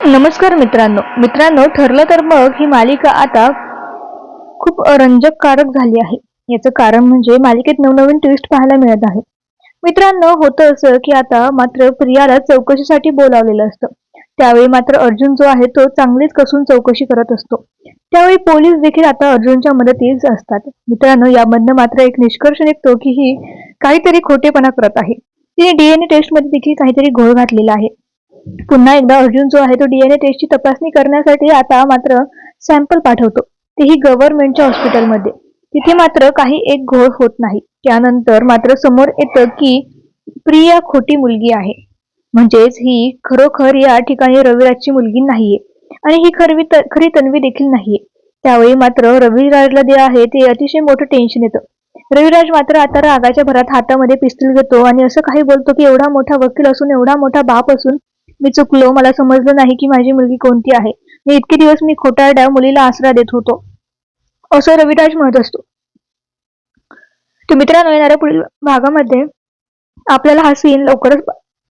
नमस्कार मित्रांनो. मित्रांनो ठरलं तर मग ही मालिका आता खूप रंजककारक झाली आहे. याचं कारण म्हणजे मालिकेत नवनवीन ट्विस्ट पाहायला मिळत आहे. मित्रांनो होतं असं की आता मात्र प्रियाला चौकशीसाठी बोलावलेलं असतं. त्यावेळी मात्र अर्जुन जो आहे तो चांगलीच कसून चौकशी करत असतो. त्यावेळी पोलीस देखील आता अर्जुनच्या मदतीस असतात. मित्रांनो यामधनं मात्र एक निष्कर्ष निघतो की ही काहीतरी खोटेपणा करत आहे. तिने डीएनए टेस्टमध्ये देखील काहीतरी घोळ घातलेला आहे. पुन्हा एकदा अर्जुन जो आहे तो डीएनए टेस्टची तपासणी करण्यासाठी आता मात्र सॅम्पल पाठवतो. तेही गव्हर्नमेंटच्या हॉस्पिटलमध्ये तिथे मात्र काही एक घोळ होत नाही. त्यानंतर मात्र समोर येतं की प्रिया खोटी मुलगी आहे. म्हणजेच ही खरोखर या ठिकाणी रविराजची मुलगी नाहीये. आणि ही खरवी त- खरी तन्वी देखील नाहीये. त्यावेळी मात्र रविराजला जे आहे ते अतिशय मोठं टेन्शन येतं. रविराज मात्र आता रागाच्या भरात हातामध्ये पिस्तूल घेतो आणि असं काही बोलतो की एवढा मोठा वकील असून एवढा मोठा बाप असून मी चुकलो. मला समजलं नाही की माझी मुलगी कोणती आहे. मी इतके दिवस मी खोटारड्या मुलीला आसरा देत होतो. असं रविराज म्हणत असतो. तर मित्रांनो येणाऱ्या पुढील भागामध्ये आपल्याला हा सीन लवकरच